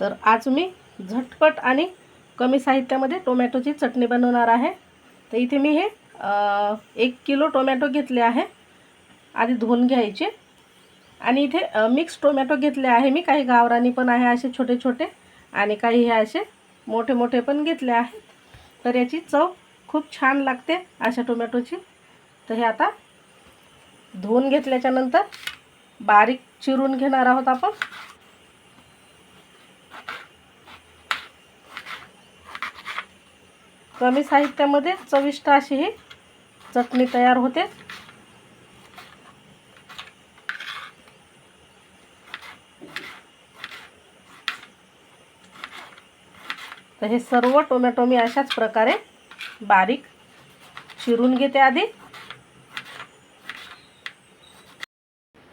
तर आज मी झटपट आणि कमी साहित्यामध्ये टोमॅटोची चटणी बनवणार आहे. तर इथे मी हे एक किलो टोमॅटो घेतले आहे. आधी धुवून घ्यायचे. आणि इथे मिक्स टोमॅटो घेतले आहे मी. काही गावरानी पण आहे असे छोटे छोटे. आणि काही हे असे मोठे मोठे पण घेतले आहेत. तर याची चव खूप छान लागते अशा टोमॅटोची. तर हे आता धुवून घेतल्याच्यानंतर बारीक चिरून घेणार आहोत आपण. कमी साहित्यामध्ये चविष्ट अशी ही चटणी तयार होते. तर हे सर्व टोमॅटो मी अशाच प्रकारे बारीक चिरून घेते आधी.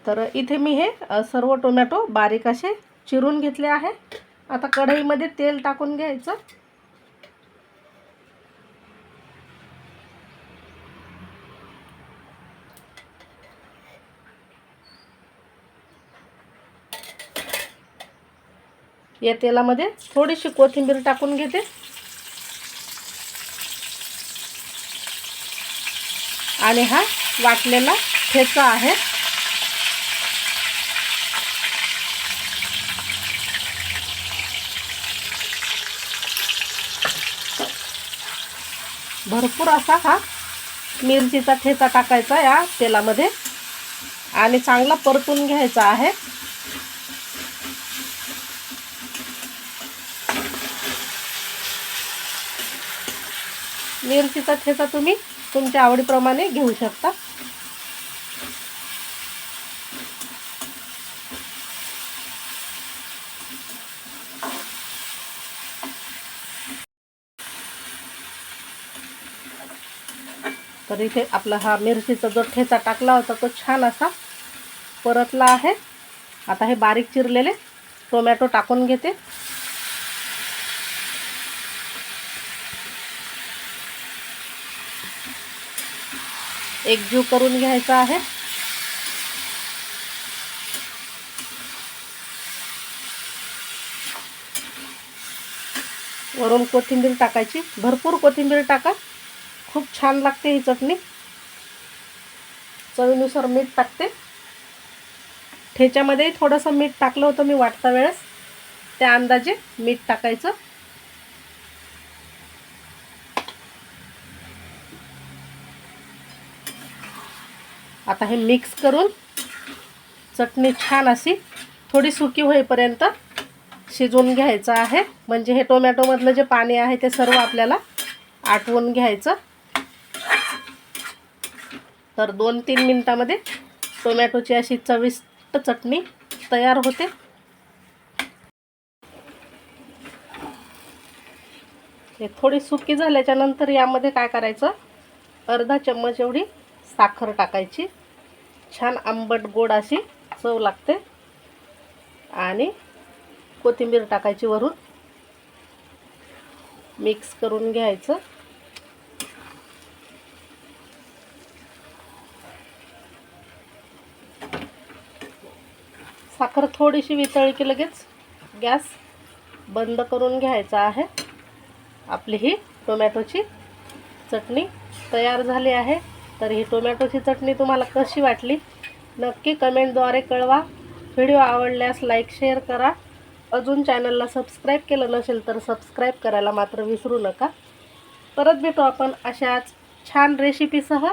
तर इथे मी हे सर्व टोमॅटो बारीक असे चिरून घेतले आहे. आता कढईमध्ये तेल टाकून घ्यायचं. या तेलामध्ये थोडीशी कोथिंबीर टाकून घेते. आणि हा वाटलेला ठेचा आहे. भरपूर असा हा मिरचीचा ठेचा टाकायचा या तेलामध्ये. आणि चांगला परतून घ्यायचा आहे. मिरचीचा ठेचा तुम्ही तुमच्या आवडीप्रमाणे घेऊ शकता. तर इथे आपला हा मिरचीचा जो ठेचा टाकला होता तो छान असा परतला आहे. आता हे बारीक चिरलेले टोमॅटो टाकून घेते. एकजीव करून घ्यायचा आहे. वरून कोथिंबीर टाकायची. भरपूर कोथिंबीर टाका. खूप छान लागते ही चटणी. चवीनुसार मीठ टाकते. ठेच्यामध्येही थोडंसं मीठ टाकलं होतं मी वाटता वेळेस. त्या अंदाजे मीठ टाकायचं. आता हे मिक्स करून चटणी छान अशी थोडी सुकी होईपर्यंत शिजवून घ्यायचं आहे. म्हणजे हे टोमॅटोमधलं जे पाणी आहे ते सर्व आपल्याला आटवून घ्यायचं. तर दोन तीन मिनटामध्ये टोमॅटोची अशी चविष्ट चटणी तयार होते. हे थोडी सुकी झाल्याच्यानंतर यामध्ये काय करायचं? अर्धा चम्मच एवढी साखर टाकायची. छान आंबट गोड अशी चव लागते. आणि कोथिंबीर टाकायची वरून. मिक्स करून घ्यायचं. साखर थोडीशी वितळी की लगेच गॅस बंद करून घ्यायचा आहे. आपली ही टोमॅटोची चटणी तयार झाली आहे. तर ही टोमॅटोची चटणी तुम्हाला कशी वाटली नक्की कमेंटद्वारे कळवा. व्हिडिओ आवडल्यास लाईक शेअर करा. अजून चॅनलला सबस्क्राईब केलं नसेल तर सबस्क्राईब करायला मात्र विसरू नका. परत भेटू आपण अशाच छान रेसिपीसह